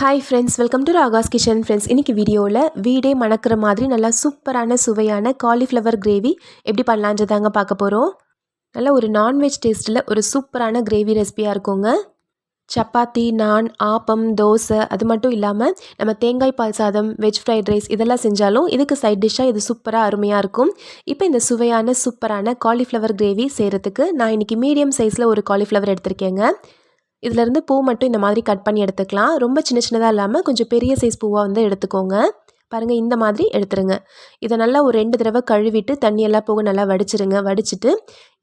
Hi friends welcome to Ragas kitchen friends இன்றைக்கி வீடியோவில் வீடே மணக்கிற மாதிரி நல்லா சூப்பரான சுவையான காலிஃப்ளவர் கிரேவி எப்படி பண்ணலான்றதாங்க பார்க்க போகிறோம் நல்லா ஒரு நான்வெஜ் டேஸ்ட்டில் ஒரு சூப்பரான கிரேவி ரெசிபியாக இருக்குங்க. சப்பாத்தி நான் ஆப்பம் தோசை அது மட்டும் இல்லாமல் நம்ம தேங்காய் பால் சாதம் வெஜ் ஃப்ரைட் ரைஸ் இதெல்லாம் செஞ்சாலும் இதுக்கு சைட் டிஷ்ஷாக இது சூப்பராக அருமையாக இருக்கும். இப்போ இந்த சுவையான சூப்பரான காலிஃப்ளவர் கிரேவி செய்கிறதுக்கு நான் இன்றைக்கி மீடியம் சைஸில் ஒரு காலிஃப்ளவர் எடுத்திருக்கேங்க. இதிலேருந்து பூ மட்டும் இந்த மாதிரி கட் பண்ணி எடுத்துக்கலாம். ரொம்ப சின்ன சின்னதாக இல்லாமல் கொஞ்சம் பெரிய சைஸ் பூவாக வந்து எடுத்துக்கோங்க. பாருங்கள் இந்த மாதிரி எடுத்துருங்க. இதை நல்லா ஒரு ரெண்டு தடவை கழுவிட்டு தண்ணியெல்லாம் போக நல்லா வடிச்சிருங்க. வடிச்சிட்டு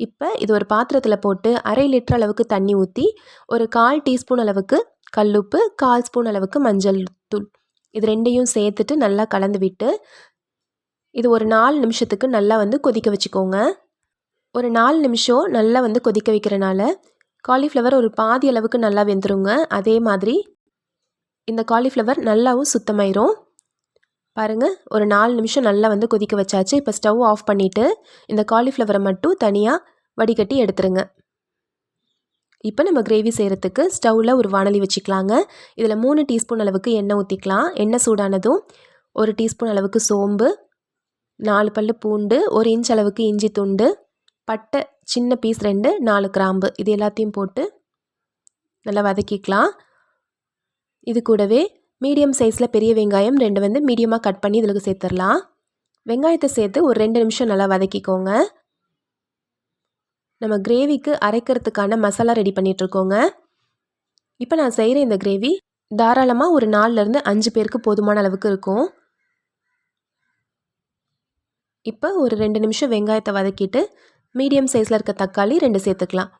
இப்போ இது ஒரு பாத்திரத்தில் போட்டு அரை லிட்டர் அளவுக்கு தண்ணி ஊற்றி ஒரு கால் டீஸ்பூன் அளவுக்கு கல்லுப்பு கால் ஸ்பூன் அளவுக்கு மஞ்சள் தூள். இது ரெண்டையும் சேர்த்துட்டு நல்லா கலந்து விட்டு இது ஒரு நாலு நிமிஷத்துக்கு நல்லா வந்து கொதிக்க வச்சுக்கோங்க. ஒரு நாலு நிமிஷம் நல்லா வந்து கொதிக்க வைக்கிறனால காலிஃப்ளவர் ஒரு பாதி அளவுக்கு நல்லா வெந்துருங்க. அதே மாதிரி இந்த காலிஃப்ளவர் நல்லாவும் சுத்தமாயிரும். பாருங்கள் ஒரு நாலு நிமிஷம் நல்லா வந்து கொதிக்க வச்சாச்சு. இப்போ ஸ்டவ் ஆஃப் பண்ணிவிட்டு இந்த காலிஃப்ளவரை மட்டும் தனியாக வடிகட்டி எடுத்துருங்க. இப்போ நம்ம கிரேவி செய்கிறதுக்கு ஸ்டவ்வில் ஒரு வானலி வச்சுக்கலாங்க. இதில் மூணு டீஸ்பூன் அளவுக்கு எண்ணெய் ஊற்றிக்கலாம் எண்ணெய் சூடானதும் ஒரு டீஸ்பூன் அளவுக்கு சோம்பு நாலு பல் பூண்டு ஒரு இன்ச் அளவுக்கு இஞ்சி துண்டு பட்டை சின்ன பீஸ் ரெண்டு நாலு கிராம்பு. இது எல்லாத்தையும் போட்டு நல்லா வதக்கிக்கலாம். இது கூடவே மீடியம் சைஸில் பெரிய வெங்காயம் ரெண்டு வந்து மீடியமாக கட் பண்ணி இதில் சேர்த்துடலாம். வெங்காயத்தை சேர்த்து ஒரு ரெண்டு நிமிஷம் நல்லா வதக்கிக்கோங்க. நம்ம கிரேவிக்கு அரைக்கிறதுக்கான மசாலா ரெடி பண்ணிகிட்ருக்கோங்க இப்போ நான் செய்கிற இந்த கிரேவி தாராளமாக ஒரு நாலுலேருந்து அஞ்சு பேருக்கு போதுமான அளவுக்கு இருக்கும். இப்போ ஒரு ரெண்டு நிமிஷம் வெங்காயத்தை வதக்கிட்டு மீடியம் சைஸில் இருக்க தக்காளி ரெண்டு சேர்த்துக்கலாம்.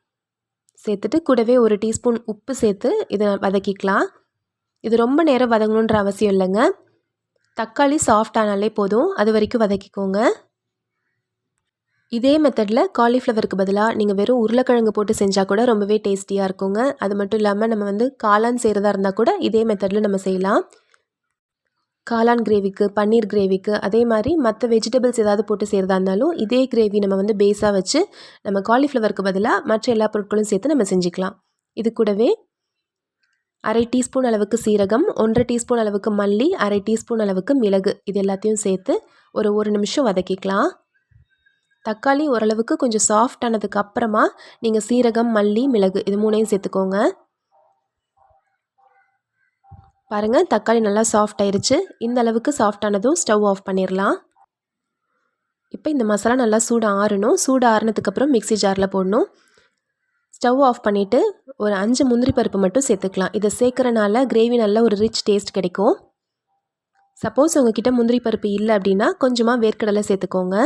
சேர்த்துட்டு கூடவே ஒரு டீஸ்பூன் உப்பு சேர்த்து இதை வதக்கிக்கலாம். இது ரொம்ப நேரம் வதங்கணுன்ற அவசியம் இல்லைங்க. தக்காளி சாஃப்ட் ஆனாலே போதும். அது வரைக்கும் வதக்கிக்கோங்க. இதே மெத்தடில் காலிஃப்ளவருக்கு பதிலாக நீங்கள் வெறும் உருளைக்கிழங்கு போட்டு செஞ்சால் கூட ரொம்பவே டேஸ்டியாக இருக்குங்க. அது மட்டும் இல்லாமல் நம்ம வந்து காளான் செய்கிறதா இருந்தால் கூட இதே மெத்தடில் நம்ம செய்யலாம். காளான் கிரேவிக்கு பன்னீர் கிரேவிக்கு அதே மாதிரி மற்ற வெஜிடபிள்ஸ் ஏதாவது போட்டு செய்கிறதா இருந்தாலும் இதே கிரேவி நம்ம வந்து பேஸாக வச்சு நம்ம காலிஃப்ளவருக்கு பதிலாக மற்ற எல்லா பொருட்களும் சேர்த்து நம்ம செஞ்சுக்கலாம். இது கூடவே அரை டீஸ்பூன் அளவுக்கு சீரகம் ஒன்றரை டீஸ்பூன் அளவுக்கு மல்லி அரை டீஸ்பூன் அளவுக்கு மிளகு இது எல்லாத்தையும் சேர்த்து ஒரு ஒரு நிமிஷம் வதக்கிக்கலாம். தக்காளி ஓரளவுக்கு கொஞ்சம் சாஃப்ட் ஆனதுக்கு அப்புறமா நீங்கள் சீரகம் மல்லி மிளகு இது மூணையும் சேர்த்துக்கோங்க. பாருங்கள் தக்காளி நல்லா சாஃப்ட் ஆயிடுச்சு இந்த அளவுக்கு சாஃப்டானதும் ஸ்டவ் ஆஃப் பண்ணிடலாம் இப்போ இந்த மசாலா நல்லா சூடு ஆறணும். சூடு ஆறுனதுக்கப்புறம் மிக்சி ஜாரில் போடணும். ஸ்டவ் ஆஃப் பண்ணிவிட்டு ஒரு அஞ்சு முந்திரி பருப்பு மட்டும் சேர்த்துக்கலாம். இதை சேர்க்குறனால கிரேவி நல்ல ஒரு ரிச் டேஸ்ட் கிடைக்கும். சப்போஸ் உங்ககிட்ட முந்திரி பருப்பு இல்லை அப்படின்னா கொஞ்சமாக வேர்க்கடலை சேர்த்துக்கோங்க.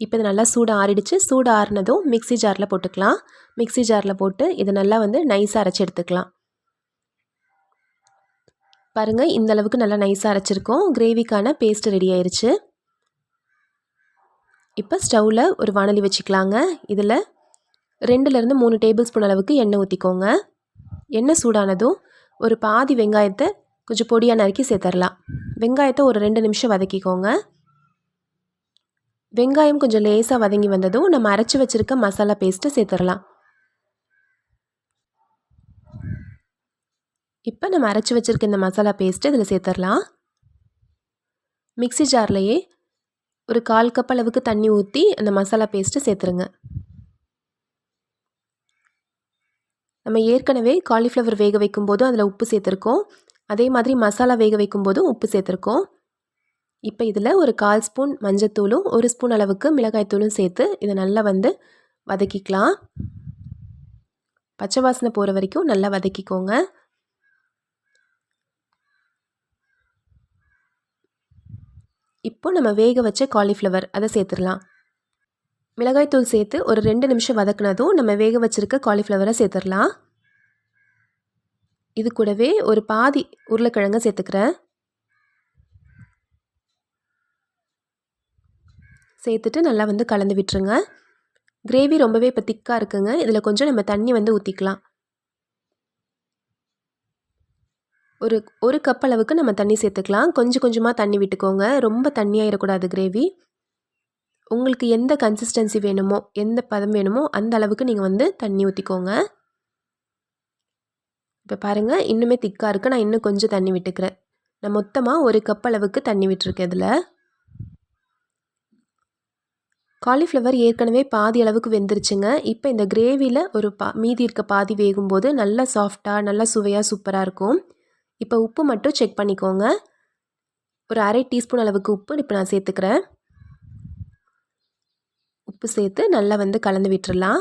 இப்போ இது நல்லா சூடு ஆறிடுச்சு. சூடு ஆறுனதும் மிக்சி ஜாரில் போட்டுக்கலாம். மிக்சி ஜாரில் போட்டு இதை நல்லா வந்து நைஸாக அரைச்சி எடுத்துக்கலாம். பாருங்கள் இந்த அளவுக்கு நல்லா நைஸாக அரைச்சிருக்கோம். கிரேவிக்கான பேஸ்ட் ரெடி ஆயிடுச்சு இப்போ ஸ்டவ்வில் ஒரு வானலி வச்சுக்கலாங்க. இதில் ரெண்டுலேருந்து மூணு டேபிள் ஸ்பூன் அளவுக்கு எண்ணெய் ஊற்றிக்கோங்க எண்ணெய் சூடானதும் ஒரு பாதி வெங்காயத்தை கொஞ்சம் பொடியாக நறுக்கி சேர்த்துடலாம் வெங்காயத்தை ஒரு ரெண்டு நிமிஷம் வதக்கிக்கோங்க. வெங்காயம் கொஞ்சம் லேசாக வதங்கி வந்ததும் நம்ம அரைச்சி வச்சுருக்க மசாலா பேஸ்ட்டு சேர்த்துடலாம் இப்போ நம்ம அரைச்சி வச்சுருக்க இந்த மசாலா பேஸ்ட்டு இதில் சேர்த்துடலாம். மிக்சி ஜார்லேயே ஒரு கால் கப் அளவுக்கு தண்ணி ஊற்றி அந்த மசாலா பேஸ்ட்டு சேர்த்துருங்க. நம்ம ஏற்கனவே காலிஃப்ளவர் வேக வைக்கும் போதும் அதில் உப்பு சேர்த்துருக்கோம். அதே மாதிரி மசாலா வேக வைக்கும் போதும் உப்பு சேர்த்துருக்கோம். இப்போ இதில் ஒரு கால் ஸ்பூன் மஞ்சத்தூளும் ஒரு ஸ்பூன் அளவுக்கு மிளகாய்த்தூளும் சேர்த்து இதை நல்லா வந்து வதக்கிக்கலாம். பச்சை வாசனை போகிற வரைக்கும் நல்லா வதக்கிக்கோங்க. இப்போ நம்ம வேக வச்ச காலிஃப்ளவர் அதை சேர்த்துடலாம். மிளகாய்த்தூள் சேர்த்து ஒரு ரெண்டு நிமிஷம் வதக்குனதும் நம்ம வேக வச்சுருக்க காலிஃப்ளவரை சேர்த்துடலாம். இது கூடவே ஒரு பாதி உருளைக்கிழங்க சேர்த்துக்கிறேன். சேர்த்துட்டு நல்லா வந்து கலந்து விட்டுருங்க. கிரேவி ரொம்பவே இப்போ திக்காக இருக்குங்க. இதில் கொஞ்சம் நம்ம தண்ணி வந்து ஊற்றிக்கலாம் ஒரு ஒரு கப் அளவுக்கு நம்ம தண்ணி சேர்த்துக்கலாம். கொஞ்சம் கொஞ்சமாக தண்ணி விட்டுக்கோங்க. ரொம்ப தண்ணியாகிடக்கூடாது கிரேவி உங்களுக்கு எந்த கன்சிஸ்டன்சி வேணுமோ எந்த பதம் வேணுமோ அந்த அளவுக்கு நீங்கள் வந்து தண்ணி ஊற்றிக்கோங்க இப்போ பாருங்கள் இன்னுமே திக்காக இருக்குது நான் இன்னும் கொஞ்சம் தண்ணி விட்டுக்கிறேன். நான் மொத்தமாக ஒரு கப் அளவுக்கு தண்ணி விட்டுருக்கேன் இதில். காலிஃப்ளவர் ஏற்கனவே பாதி அளவுக்கு வெந்துருச்சுங்க. இப்போ இந்த கிரேவியில் ஒரு பா மீதி இருக்க பாதி வேகும்போது நல்லா சாஃப்டாக நல்லா சுவையாக சூப்பராக இருக்கும். இப்போ உப்பு மட்டும் செக் பண்ணிக்கோங்க. ஒரு அரை டீஸ்பூன் அளவுக்கு உப்பு இப்போ நான் சேர்த்துக்கிறேன். உப்பு சேர்த்து நல்லா வந்து கலந்து விட்டுறலாம்.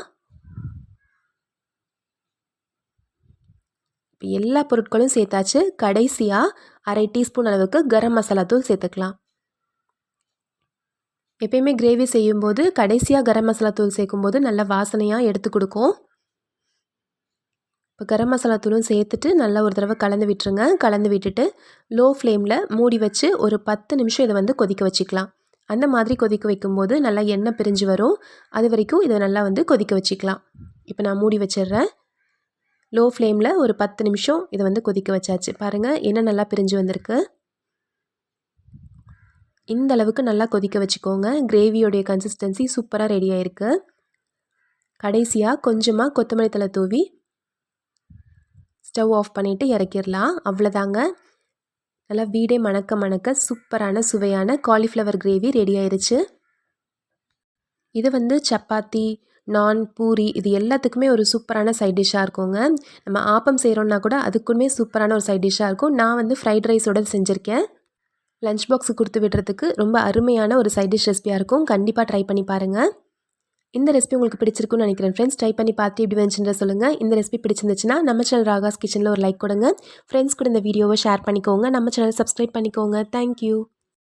இப்போ எல்லா பொருட்களும் சேர்த்தாச்சு. கடைசியாக அரை டீஸ்பூன் அளவுக்கு கரம் மசாலா தூள் சேர்த்துக்கலாம். எப்பயுமே கிரேவி செய்யும்போது கடைசியாக கரம் மசாலா தூள் சேர்க்கும்போது நல்ல வாசனையாக எடுத்து கொடுக்கும். இப்போ கரம் மசாலா தூளும் சேர்த்துட்டு நல்லா ஒரு தடவை கலந்து விட்டுருங்க. கலந்து விட்டுட்டு லோ ஃப்ளேமில் மூடி வச்சு ஒரு பத்து நிமிஷம் இதை வந்து கொதிக்க வச்சுக்கலாம். அந்த மாதிரி கொதிக்க வைக்கும்போது நல்லா எண்ணெய் பிரிஞ்சு வரும். அது வரைக்கும் இதை நல்லா வந்து கொதிக்க வச்சுக்கலாம். இப்போ நான் மூடி வச்சிடுறேன். லோ ஃப்ளேமில் ஒரு பத்து நிமிஷம் இதை வந்து கொதிக்க வச்சாச்சு. பாருங்கள் எண்ணெய் நல்லா பிரிஞ்சு வந்திருக்கு. இந்த அளவுக்கு நல்லா கொதிக்க வச்சுக்கோங்க. கிரேவியோடைய கன்சிஸ்டன்சி சூப்பராக ரெடி ஆயிருக்கு. கடைசியாக கொஞ்சமாக கொத்தமல்லி தலை தூவி ஸ்டவ் ஆஃப் பண்ணிவிட்டு இறக்கிடலாம். அவ்வளோதாங்க. நல்லா வீடே மணக்க மணக்க சூப்பரான சுவையான காலிஃப்ளவர் கிரேவி ரெடி ஆயிடுச்சு இது வந்து சப்பாத்தி நான் பூரி இது எல்லாத்துக்குமே ஒரு சூப்பரான சைட் டிஷ்ஷாக இருக்குங்க. நம்ம ஆப்பம் செய்கிறோன்னா கூட அதுக்குமே சூப்பரான ஒரு சைட் டிஷ்ஷாக இருக்கும். நான் வந்து ஃப்ரைட் ரைஸோட செஞ்சுருக்கேன். லஞ்ச் பாக்ஸு கொடுத்து விடுறதுக்கு ரொம்ப அருமையான ஒரு சைட் டிஷ் ரெசிபியாக இருக்கும். கண்டிப்பாக ட்ரை பண்ணி பாருங்கள் இந்த ரெசிபி உங்களுக்கு பிடிச்சிருக்குன்னு நினைக்கிறேன். ஃப்ரெண்ட்ஸ் ட்ரை பண்ணி பார்த்து எப்படி வந்துச்சுன்ற சொல்லுங்கள் இந்த ரெசிபி பிடிச்சிருந்துச்சுன்னா நம்ம சேனல் ராகாஸ் கிச்சனில் ஒரு லைக் கொடுங்க. ஃப்ரெண்ட்ஸ் கூட இந்த வீடியோவை ஷேர் பண்ணிக்கோங்க. நம்ம சேனல் சப்ஸ்கிரைப் பண்ணிக்கோங்க. தேங்க்யூ